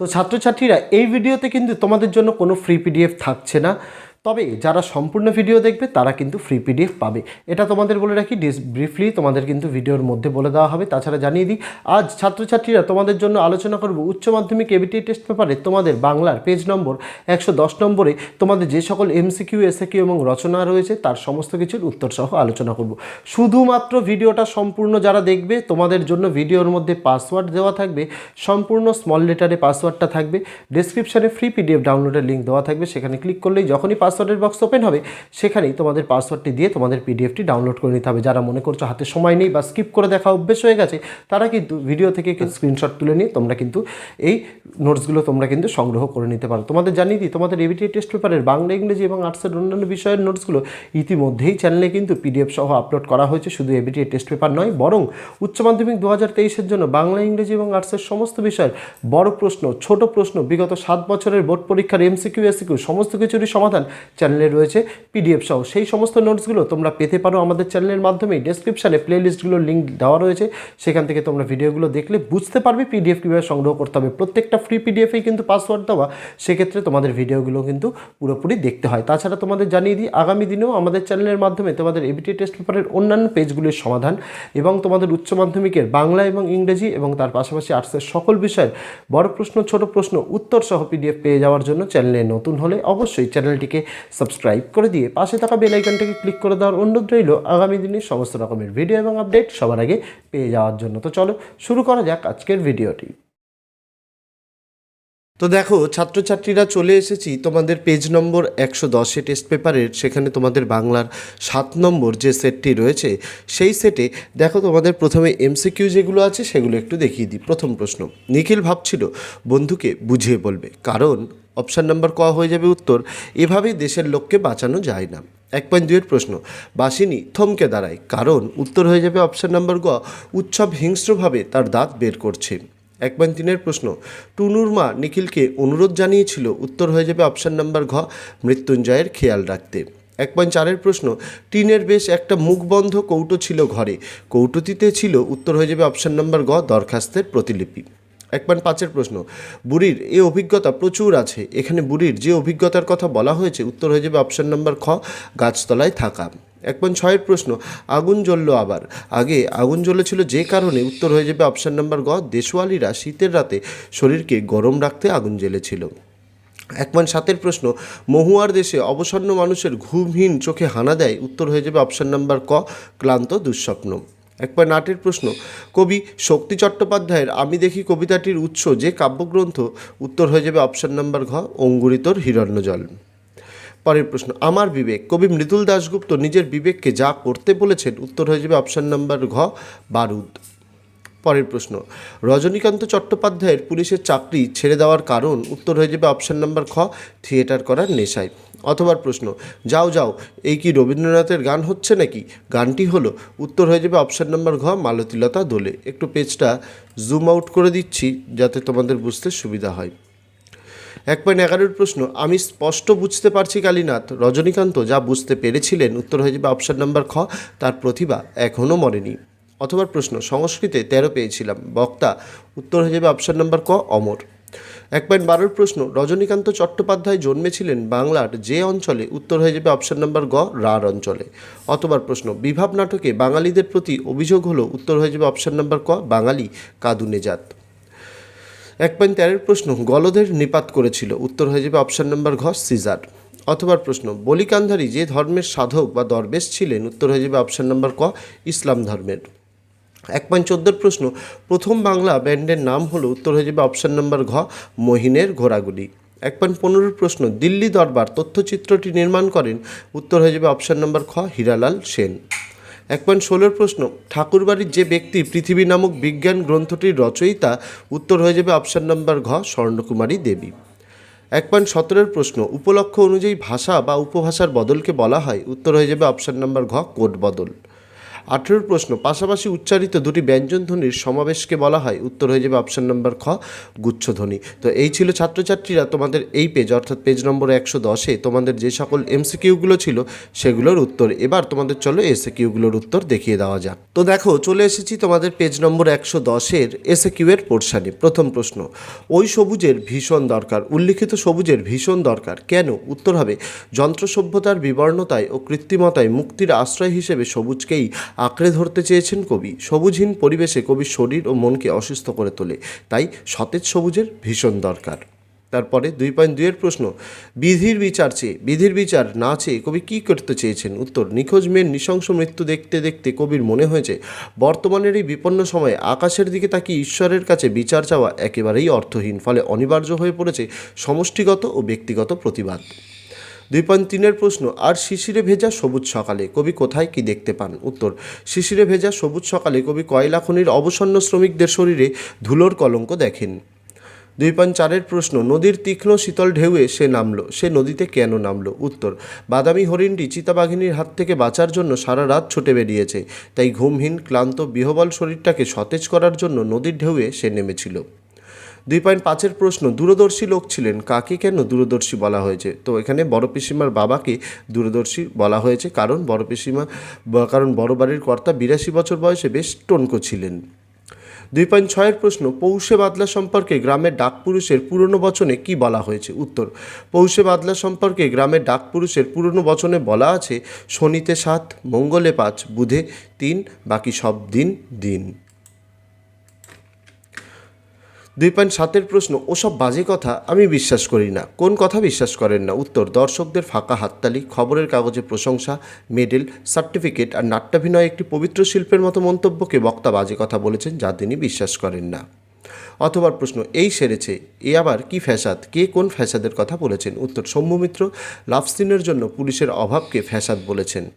তো ছাত্রছাত্রীরা এই ভিডিওতে কিন্তু তোমাদের জন্য কোনো ফ্রি পিডিএফ থাকছে না। তবে যারা সম্পূর্ণ ভিডিও দেখবে, তারা কিন্তু ফ্রি পিডিএফ পাবে। এটা তোমাদের বলে রাখি, ডিস ব্রিফলি তোমাদের কিন্তু ভিডিওর মধ্যে বলে দেওয়া হবে। তাছাড়া জানিয়ে দিই, আজ ছাত্রছাত্রীরা তোমাদের জন্য আলোচনা করব উচ্চ মাধ্যমিক এবিটি টেস্ট পেপারে তোমাদের বাংলার পেজ নম্বর একশো দশ নম্বরে তোমাদের যে সকল এমসিকিউ এসএকিউ এবং রচনা রয়েছে, তার সমস্ত কিছুর উত্তর সহ আলোচনা করব। শুধুমাত্র ভিডিওটা সম্পূর্ণ যারা দেখবে, তোমাদের জন্য ভিডিওর মধ্যে পাসওয়ার্ড দেওয়া থাকবে, সম্পূর্ণ স্মল লেটারে পাসওয়ার্ডটা থাকবে। ডিসক্রিপশানে ফ্রি পিডিএফ ডাউনলোডের লিঙ্ক দেওয়া থাকবে, সেখানে ক্লিক করলেই যখনই পাসওয়ার্ডের বক্স ওপেন হবে, সেখানেই তোমাদের পাসওয়ার্ডটি দিয়ে তোমাদের পিডিএফটি ডাউনলোড করে নিতে হবে। যারা মনে করছ হাতে সময় নেই বা স্কিপ করে দেখা অভ্যেস হয়ে গেছে, তারা কিন্তু ভিডিও থেকে স্ক্রিনশট তুলে নিয়ে তোমরা কিন্তু এই নোটসগুলো তোমরা কিন্তু সংগ্রহ করে নিতে পারো। তোমাদের জানিয়ে দিই, তোমাদের এবিটি টেস্ট পেপারের বাংলা, ইংরেজি এবং আর্টসের অন্যান্য বিষয়ের নোটসগুলো ইতিমধ্যেই চ্যানেলে কিন্তু পিডিএফ সহ আপলোড করা হয়েছে, শুধু এবিটি টেস্ট পেপার নয়, বরং উচ্চ মাধ্যমিক দু হাজার তেইশের জন্য বাংলা, ইংরেজি এবং আর্টসের সমস্ত বিষয়ের বড় প্রশ্ন, ছোট প্রশ্ন, বিগত সাত বছরের বোর্ড পরীক্ষার এমসিকিউ এসিকিউ সমস্ত কিছুরই সমাধান চ্যানেলে রয়েছে পিডিএফ সহ। সেই সমস্ত নোটসগুলো তোমরা পেতে পারো আমাদের চ্যানেলের মাধ্যমে। ডেসক্রিপশানে প্লেলিস্টগুলোর লিঙ্ক দেওয়া রয়েছে। সেখান থেকে তোমরা ভিডিওগুলো দেখলে বুঝতে পারবে পিডিএফ কীভাবে সংগ্রহ করতে হবে। প্রত্যেকটা ফ্রি পিডিএফেই কিন্তু পাসওয়ার্ড দেওয়া। সেক্ষেত্রে তোমাদের ভিডিওগুলো কিন্তু পুরোপুরি দেখতে হয়। তাছাড়া তোমাদের জানিয়ে দিই, আগামী দিনেও আমাদের চ্যানেলের মাধ্যমে তোমাদের এবিটি টেস্ট পেপারের অন্যান্য পেজগুলির সমাধান এবং তোমাদের উচ্চ মাধ্যমিকের বাংলা এবং ইংরেজি এবং তার পাশাপাশি আর্টসের সকল বিষয়ের বড় প্রশ্ন, ছোট প্রশ্ন, উত্তর সহ পিডিএফ পেয়ে যাওয়ার জন্য চ্যানেলে নতুন হলে অবশ্যই চ্যানেলটিকে সাবস্ক্রাইব করে দিয়ে পাশে থাকা বেল আইকনটাকে ক্লিক করে দেওয়ার অনুরোধ রইল আগামী দিনে সমস্ত রকমের ভিডিও এবং আপডেট সবার আগে পেয়ে যাওয়ার জন্য। তো চলো শুরু করা যাক আজকের ভিডিওটি। তো দেখো, ছাত্রছাত্রীরা চলে এসেছি তোমাদের পেজ নম্বর একশো দশে টেস্ট পেপারের সেখানে তোমাদের বাংলার সাত নম্বর যে সেটটি রয়েছে, সেই সেটে দেখো তোমাদের প্রথমে এমসিকিউ যেগুলো আছে, সেগুলো একটু দেখিয়ে দিই। প্রথম প্রশ্ন, নিখিল ভাবছিল, বন্ধুকে বুঝিয়ে বলবে। কারণ অপশান নাম্বার ক হয়ে যাবে উত্তর, এভাবেই দেশের লোককে বাঁচানো যায় না। এক পয়েন্ট দুইয়ের প্রশ্ন, বাসিনী, থমকে দাঁড়ায়। কারণ উত্তর হয়ে যাবে অপশান নাম্বার গ, উৎসব হিংস্রভাবে তার দাঁত বের করছে। এক পয়েন্ট তিনের প্রশ্ন টুনুর মা নিখিলকে অনুরোধ জানিয়েছিল, উত্তর হয়ে যাবে অপশান নাম্বার ঘ, মৃত্যুঞ্জয়ের খেয়াল রাখতে। এক পয়েন্ট চারের প্রশ্ন, টিনের বেশ একটা মুখবন্ধ কৌটো ছিল ঘরে, কৌটোটিতে ছিল, উত্তর হয়ে যাবে অপশান নাম্বার গ দরখাস্তের প্রতিলিপি। এক পয়েন্ট পাঁচের প্রশ্ন, বুড়ির এ অভিজ্ঞতা প্রচুর আছে, এখানে বুড়ির যে অভিজ্ঞতার কথা বলা হয়েছে, উত্তর হয়ে যাবে অপশান নাম্বার খ, গাছতলায় থাকা। এক পয়েন্ট ছয়ের প্রশ্ন, আগুন জ্বললো আবার? আগে আগুন জ্বলেছিল যে কারণে, উত্তর হয়ে যাবে অপশান নাম্বার গ, দেশওয়ালিরা শীতের রাতে শরীরকে গরম রাখতে আগুন জ্বেলেছিল। এক পয়েন্ট সাতের প্রশ্ন, মহুয়ার দেশে অবসন্ন মানুষের ঘুমহীন চোখে হানা দেয়, উত্তর হয়ে যাবে অপশান নাম্বার ক, ক্লান্ত দুঃস্বপ্ন। এক পয়েন্ট আটের প্রশ্ন, কবি শক্তি চট্টোপাধ্যায়ের আমি দেখি কবিতাটির উৎস যে কাব্যগ্রন্থ, উত্তর হয়ে যাবে অপশান নাম্বার ঘ অঙ্গুরিতর হিরণ্যজল। পরের প্রশ্ন, আমার বিবেক। কবি মৃদুল দাশগুপ্ত নিজের বিবেককে যা করতে বলেছেন, উত্তর হয়ে যাবে অপশান নাম্বার ঘ, বারুদ। পরের প্রশ্ন, রজনীকান্ত চট্টোপাধ্যায়ের পুলিশের চাকরি ছেড়ে দেওয়ার কারণ, উত্তর হয়ে যাবে অপশান নাম্বার খ থিয়েটার করার নেশায়। অথবা প্রশ্ন, যাও যাও, এই কি রবীন্দ্রনাথের গান হচ্ছে নাকি? গানটি হলো, উত্তর হয়ে যাবে অপশান নাম্বার ঘ, মালতীলতা দোলে। একটু পেজটা জুম আউট করে দিচ্ছি, যাতে তোমাদের বুঝতে সুবিধা হয়। এক পয়েন্ট এগারোর প্রশ্ন, আমি স্পষ্ট বুঝতে পারছি কালীনাথ। রজনীকান্ত যা বুঝতে পেরেছিলেন, উত্তর হয়ে যাবে অপশান নাম্বার খ, তার প্রতিভা এখনও মরেনি। অথবা প্রশ্ন, সংস্কৃতে তেরো পেয়েছিলাম, বক্তা, উত্তর হয়ে যাবে অপশান নাম্বার ক, অমর। এক পয়েন্ট বারোর প্রশ্ন, রজনীকান্ত চট্টোপাধ্যায় জন্মেছিলেন বাংলার যে অঞ্চলে, উত্তর হয়ে যাবে অপশান নাম্বার গ রার অঞ্চলে। অথবা প্রশ্ন, বিভাব নাটকে বাঙালিদের প্রতি অভিযোগ হলো, উত্তর হয়ে যাবে অপশান নাম্বার ক, বাঙালি কাদুনে জাত। এক পয়েন্ট তেরোর প্রশ্ন, গলদের নিপাত করেছিল। উত্তর হয়ে যাবে অপশান নাম্বার ঘ সিজার। অথবা প্রশ্ন, বলিকান্ধারী যে ধর্মের সাধক বা দরবেশ ছিলেন, উত্তর হয়ে যাবে অপশান নাম্বার ক, ইসলাম ধর্মের। এক পয়েন্ট চোদ্দোর প্রশ্ন, প্রথম বাংলা ব্যান্ডের নাম হলো, উত্তর হয়ে যাবে অপশান নাম্বার ঘ, মহিনের ঘোড়াগুলি। এক পয়েন্ট পনেরোর প্রশ্ন, দিল্লি দরবার তথ্যচিত্রটি নির্মাণ করেন, উত্তর হয়ে যাবে অপশান নাম্বার খ, হীরালাল সেন। এক পয়েন্ট ষোলোর প্রশ্ন, ঠাকুরবাড়ির যে ব্যক্তি পৃথিবী নামক বিজ্ঞান গ্রন্থটির রচয়িতা, উত্তর হয়ে যাবে অপশান নম্বর ঘ, স্বর্ণকুমারী দেবী। এক পয়েন্ট সতেরোর প্রশ্ন, উপলক্ষ অনুযায়ী ভাষা বা উপভাষার বদলকে বলা হয়, উত্তর হয়ে যাবে অপশান নম্বর ঘ কোট বদল। আঠেরোর প্রশ্ন, পাশাপাশি উচ্চারিত দুটি ব্যঞ্জনধ্বনির সমাবেশকে বলা হয়। উত্তর হয়ে যাবে অপশান নম্বর খ গুচ্ছধ্বনি তো এই ছিল ছাত্রছাত্রীরা তোমাদের এই পেজ অর্থাৎ পেজ নম্বর একশো দশে তোমাদের যে সকল এমসিকিউগুলো ছিল, সেগুলোর উত্তর। এবার তোমাদের চলো এসে কিউগুলোর উত্তর দেখিয়ে দেওয়া যাক। তো দেখো, চলে এসেছি তোমাদের পেজ নম্বর একশো দশের এসে কিউয়ের পোর্শানে প্রথম প্রশ্ন, ওই সবুজের ভীষণ দরকার। উল্লিখিত সবুজের ভীষণ দরকার। কেন? উত্তর হবে যন্ত্র সভ্যতার বিবর্ণতায় ও কৃত্রিমতায় মুক্তির আশ্রয় হিসেবে সবুজকেই আঁকড়ে ধরতে চেয়েছেন কবি। সবুজহীন পরিবেশে কবির শরীর ও মনকে অসুস্থ করে তোলে। তাই সতেজ সবুজের ভীষণ দরকার। তারপরে দুই পয়েন্ট দুইয়ের প্রশ্ন, বিধির বিচার চেয়ে, বিধির বিচার না চেয়ে কবি কী করতে চেয়েছেন? উত্তর, নিখোঁজ মেয়ের নৃশংস মৃত্যু দেখতে দেখতে কবির মনে হয়েছে, বর্তমানের এই বিপন্ন সময়ে আকাশের দিকে তাকিয়ে ঈশ্বরের কাছে বিচার চাওয়া একেবারেই অর্থহীন, ফলে অনিবার্য হয়ে পড়েছে সমষ্টিগত ও ব্যক্তিগত প্রতিবাদ। দুই পয়েন্ট তিনের প্রশ্ন, আর শিশিরে ভেজা সবুজ সকালে? কবি কোথায় কি দেখতে পান? উত্তর, শিশিরে ভেজা সবুজ সকালে? কবি কয়লা খনির অবসন্ন শ্রমিকদের শরীরে ধুলোর কলঙ্ক দেখেন। দুই পয়েন্ট চারের প্রশ্ন, নদীর তীক্ষ্ণ শীতল ঢেউয়ে সে নামলো? সে নদীতে কেন নামলো? উত্তর, বাদামি হরিণটি চিতাবাঘিনীর হাত থেকে বাঁচার জন্য সারা রাত ছুটে বেরিয়েছে তাই ঘুমহীন, ক্লান্ত, বিহবল শরীরটাকে সতেজ করার জন্য নদীর ঢেউয়ে সে নেমেছিল। দুই পয়েন্ট পাঁচের প্রশ্ন, দূরদর্শী লোক ছিলেন। কাকে কেন দূরদর্শী বলা হয়েছে? তো এখানে বড় পিসিমার বাবাকে দূরদর্শী বলা হয়েছে কারণ বড় পিসিমা, কারণ বড় বাড়ির কর্তা বিরাশি বছর বয়সে বেশ টনকো ছিলেন। দুই পয়েন্ট ছয়ের প্রশ্ন, পৌষে বাদলা সম্পর্কে গ্রামের ডাকপুরুষের পুরনো বচনে কি বলা হয়েছে? উত্তর, পৌষে বাদলা সম্পর্কে গ্রামের ডাকপুরুষের পুরনো বচনে বলা আছে, শনিতে সাত, মঙ্গলে পাঁচ, বুধে তিন, বাকি সব দিন দিন। দুই পয়েন্ট সাতের প্রশ্ন, ওসব বাজে কথা? আমি বিশ্বাস করি না। কোন কথা বিশ্বাস করেন না? উত্তর, দর্শকদের ফাঁকা হাততালি, খবরের কাগজে প্রশংসা, মেডেল, সার্টিফিকেট আর নাট্যাভিনয় একটি পবিত্র শিল্পের মতো মন্তব্যকে বক্তা বাজে কথা বলেছেন যা তিনি বিশ্বাস করেন না। অথবা প্রশ্ন, এই সেরেছে, এ আবার কি ফ্যাসাদ? কে কোন ফ্যাসাদের কথা বলেছেন? উত্তর সৌম্যমিত্র লাভ সিনের জন্য পুলিশের অভাবকে ফ্যাসাদ বলেছেন।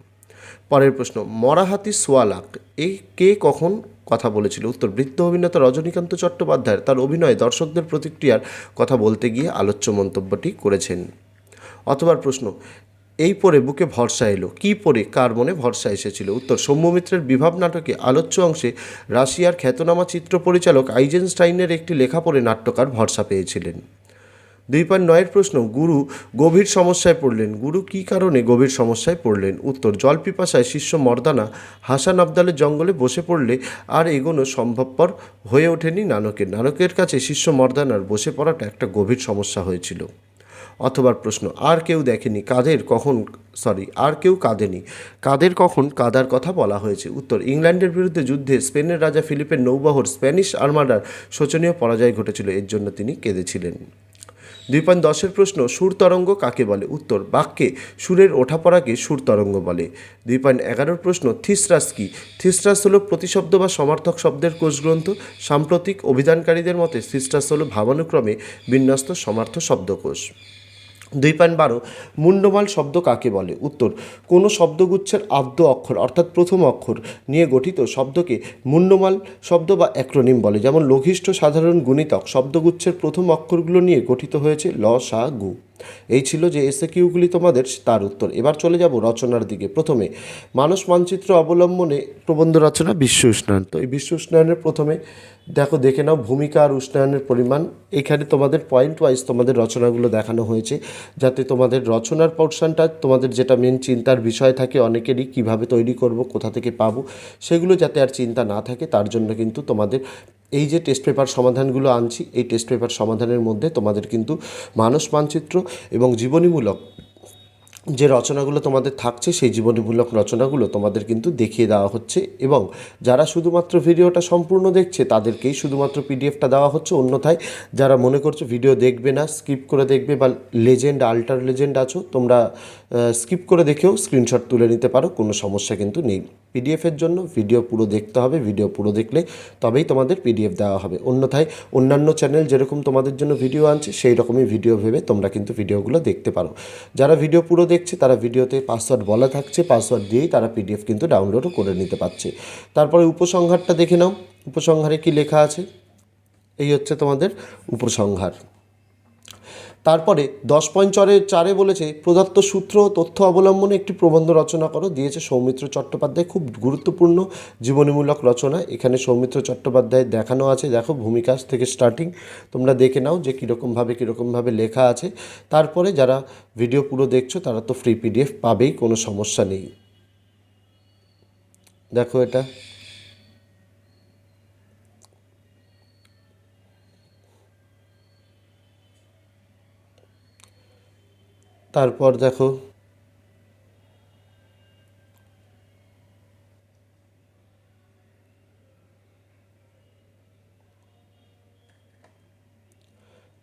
পরের প্রশ্ন, মরাহাতি সোয়ালাক, এ কে কখন কথা বলেছিল। উত্তর, বৃত্ত অভিনেতা রজনীকান্ত চট্টোপাধ্যায় তার অভিনয়ে দর্শকদের প্রতিক্রিয়ার কথা বলতে গিয়ে আলোচ্য মন্তব্যটি করেছেন। অথবা প্রশ্ন, এই পরে বুকে ভরসা এলো, কি পরে কার মনে ভরসা এসেছিল? উত্তর, সৌম্যমিত্রের বিভাব নাটকে আলোচ্য অংশে রাশিয়ার খ্যাতনামা চিত্র পরিচালক আইজেনস্টাইনের একটি লেখা পড়ে নাট্যকার ভরসা পেয়েছিলেন। দুই পয়েন্ট নয়ের প্রশ্ন, গুরু গভীর সমস্যায় পড়লেন। গুরু কী কারণে গভীর সমস্যায় পড়লেন? উত্তর জল পিপাসায় শিষ্য মর্দানা হাসান আবদালের জঙ্গলে বসে পড়লে আর এগোনো সম্ভবপর হয়ে ওঠেনি নানকের। নানকের কাছে শিষ্য মর্দানার বসে পড়াটা একটা গভীর সমস্যা হয়েছিল। অথবা প্রশ্ন, আর কেউ দেখেনি কাদের কখন সরি আর কেউ কাঁদেনি। কাদের কখন, কাদার কথা বলা হয়েছে। উত্তর, ইংল্যান্ডের বিরুদ্ধে যুদ্ধে স্পেনের রাজা ফিলিপের নৌবহর স্প্যানিশ আর্মাডার শোচনীয় পরাজয় ঘটেছিল, এর জন্য তিনি কেঁদেছিলেন। দুই পয়েন্ট দশের প্রশ্ন, সুর তরঙ্গ কাকে বলে? উত্তর, বাক্যে সুরের ওঠাপড়াকে সুর তরঙ্গ বলে। দুই পয়েন্ট এগারোর প্রশ্ন, থিসরাস কি? থিসরাস হলো প্রতিশব্দ বা সমার্থক শব্দের কোষগ্রন্থ। সাম্প্রতিক অভিধানকারীদের মতে, থিসরাস হলো ভাবানুক্রমে বিন্যস্ত সমার্থ শব্দকোষ। দুই পয়েন্ট বারো, মুন্ডমাল শব্দ কাকে বলে? উত্তর, কোনো শব্দগুচ্ছের আদ্য অক্ষর, অর্থাৎ প্রথম অক্ষর নিয়ে গঠিত শব্দকে মুন্ডমাল শব্দ বা অ্যাক্রোনিম বলে। যেমন, লঘিষ্ঠ সাধারণ গুণিতক, শব্দগুচ্ছের প্রথম অক্ষরগুলো নিয়ে গঠিত হয়েছে ল, সা, গু। এই ছিল যে এসে কিউগুলি তোমাদের তার উত্তর। এবার চলে যাব রচনার দিকে। প্রথমে মানস মানচিত্র অবলম্বনে প্রবন্ধ রচনা বিশ্ব উষ্ণায়ন। তো এই বিশ্ব উষ্ণায়নের প্রথমে দেখো দেখে নাও ভূমিকা আর উষ্ণায়নের পরিমাণ। এখানে তোমাদের পয়েন্ট ওয়াইজ তোমাদের রচনাগুলো দেখানো হয়েছে যাতে তোমাদের রচনার পোর্শনটা তোমাদের যেটা মেন চিন্তার বিষয় থাকে অনেকেরই কীভাবে তৈরি করব কোথা থেকে পাবো সেগুলো যাতে আর চিন্তা না থাকে তার জন্য কিন্তু তোমাদের এই যে টেস্ট পেপার সমাধানগুলো আনছি, এই টেস্ট পেপার সমাধানের মধ্যে তোমাদের কিন্তু মানস মানচিত্র এবং জীবনীমূলক যে রচনাগুলো তোমাদের থাকছে, সেই জীবনীমূলক রচনাগুলো তোমাদের কিন্তু দেখিয়ে দেওয়া হচ্ছে এবং যারা শুধুমাত্র ভিডিওটা সম্পূর্ণ দেখছে, তাদেরকেই শুধুমাত্র পিডিএফটা দেওয়া হচ্ছে। অন্যথায় যারা মনে করছ ভিডিও দেখবে না স্কিপ করে দেখবে বা লেজেন্ড আল্টার লেজেন্ড আছো, তোমরা স্কিপ করে দেখেও স্ক্রিনশট তুলে নিতে পারো, কোনো সমস্যা কিন্তু নেই। পিডিএফের জন্য ভিডিও পুরো দেখতে হবে ভিডিও পুরো দেখলে তবেই তোমাদের পিডিএফ দেওয়া হবে। অন্যথায় অন্যান্য চ্যানেল যেরকম তোমাদের জন্য ভিডিও আনছে, সেই রকমই ভিডিও ভেবে তোমরা কিন্তু ভিডিওগুলো দেখতে পারো। যারা ভিডিও পুরো দেখছে, তারা ভিডিওতে পাসওয়ার্ড বলা থাকছে পাসওয়ার্ড দিয়েই তারা পিডিএফ কিন্তু ডাউনলোডও করে নিতে পারছে। তারপরে উপসংহারটা দেখে নাও। উপসংহারে কি লেখা আছে? এই হচ্ছে তোমাদের উপসংহার। তারপরে দশ পয়েন্ট চরে চারে বলেছে, প্রদত্ত সূত্র তথ্য অবলম্বনে একটি প্রবন্ধ রচনা করো, দিয়েছে সৌমিত্র চট্টোপাধ্যায়, খুব গুরুত্বপূর্ণ জীবনীমূলক রচনা। এখানে সৌমিত্র চট্টোপাধ্যায় দেখানো আছে, দেখো ভূমিকা থেকে স্টার্টিং তোমরা দেখে নাও যে কীরকমভাবে কীরকমভাবে লেখা আছে। তারপরে যারা ভিডিও পুরো দেখছ, তারা তো ফ্রি পিডিএফ পাবেই, কোনো সমস্যা নেই। দেখো এটা। তারপর দেখো।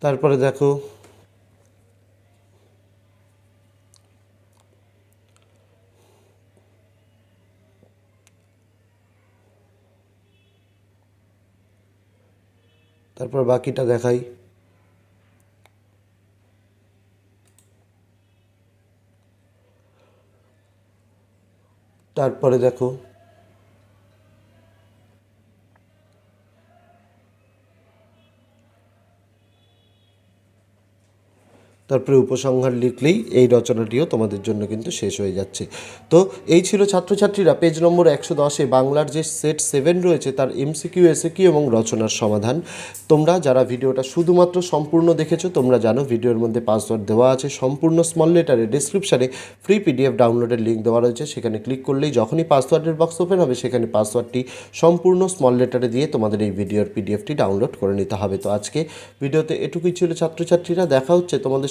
তারপরে দেখো। তারপর বাকিটা দেখাই। তারপরে দেখো তারপরে উপসংহার লিখলেই এই রচনাটিও তোমাদের জন্য কিন্তু শেষ হয়ে যাচ্ছে। তো এই ছিল ছাত্রছাত্রীরা পেজ নম্বর একশো দশে বাংলার যে সেট সেভেন রয়েছে তার এমসিকিউ এসিকিউ এবং রচনার সমাধান। তোমরা যারা ভিডিওটা শুধুমাত্র সম্পূর্ণ দেখেছ, তোমরা জানো ভিডিওর মধ্যে পাসওয়ার্ড দেওয়া আছে। সম্পূর্ণ স্মল লেটারে ডিসক্রিপশানে ফ্রি পিডিএফ ডাউনলোডের লিঙ্ক দেওয়া রয়েছে। সেখানে ক্লিক করলেই যখনই পাসওয়ার্ডের বক্স ওপেন হবে, সেখানে পাসওয়ার্ডটি সম্পূর্ণ স্মল লেটারে দিয়ে তোমাদের এই ভিডিওর পিডিএফটি ডাউনলোড করে নিতে হবে। তো আজকে ভিডিওতে এটুকুই ছিল ছাত্রছাত্রীরা। দেখা হচ্ছে তোমাদের